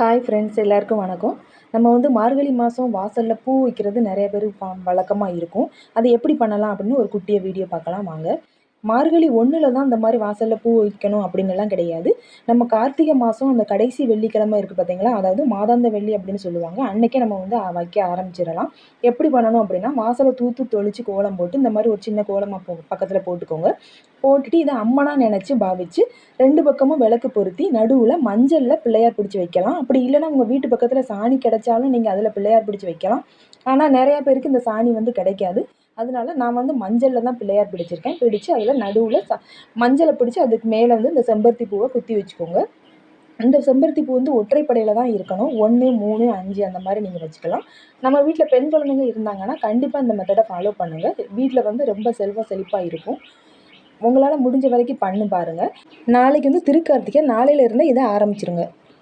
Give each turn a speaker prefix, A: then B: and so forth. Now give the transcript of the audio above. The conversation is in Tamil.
A: ஹாய் ஃப்ரெண்ட்ஸ் எல்லாருக்கும் வணக்கம். நம்ம வந்து மார்கழி மாதம் வாசலில் பூ வைக்கிறது நிறைய பேர் வழக்கமாக இருக்கும். அது எப்படி பண்ணலாம் அப்படின்னு ஒரு குட்டியை வீடியோ பார்க்கலாம் வாங்க. மார்கழி ஒன்றில் தான் இந்த மாதிரி வாசலில் பூ வைக்கணும் அப்படின்னுலாம் கிடையாது. நம்ம கார்த்திகை மாதம் அந்த கடைசி வெள்ளிக்கிழமை இருக்குது பார்த்தீங்களா அதாவது மாதாந்த வெள்ளி அப்படின்னு சொல்லுவாங்க. அன்றைக்கே நம்ம வந்து வைக்க ஆரம்பிச்சிடலாம். எப்படி பண்ணணும் அப்படின்னா வாசலை தூத்து தொளிச்சு கோலம் போட்டு இந்த மாதிரி ஒரு சின்ன கோலமாக போ பக்கத்தில் போட்டுக்கோங்க. போட்டுட்டு இதை அம்மனாக நினச்சி பாவிச்சு ரெண்டு பக்கமும் விளக்கு பொருத்தி நடுவில் மஞ்சளில் பிள்ளையார் பிடிச்சி வைக்கலாம். அப்படி இல்லைன்னா உங்கள் வீட்டு பக்கத்தில் சாணி கிடைச்சாலும் நீங்கள் அதில் பிள்ளையார் பிடிச்சி வைக்கலாம். ஆனால் நிறையா பேருக்கு இந்த சாணி வந்து கிடைக்காது. அதனால நான் வந்து மஞ்சளில் தான் பிள்ளையார் பிடிச்சிருக்கேன். பிடிச்சு அதில் நடுவில் ச மஞ்சளை பிடிச்சி அதுக்கு மேலே வந்து இந்த செம்பருத்தி பூவை குத்தி வச்சுக்கோங்க. இந்த செம்பருத்தி பூ வந்து ஒற்றைப்படையில் தான் இருக்கணும். ஒன்று மூணு அஞ்சு அந்த மாதிரி நீங்கள் வச்சுக்கலாம். நம்ம வீட்டில் பெண் குழந்தைங்க இருந்தாங்கன்னா கண்டிப்பாக இந்த மெத்தடை ஃபாலோ பண்ணுங்கள் வீட்டில் வந்து ரொம்ப செல்வ செழிப்பாக இருக்கும். உங்களால் முடிஞ்ச வரைக்கும் பண்ணி பாருங்கள் நாளைக்கு வந்து திருக்கார்த்திகை நாளையிலேருந்தே இதை ஆரம்பிச்சிருங்க.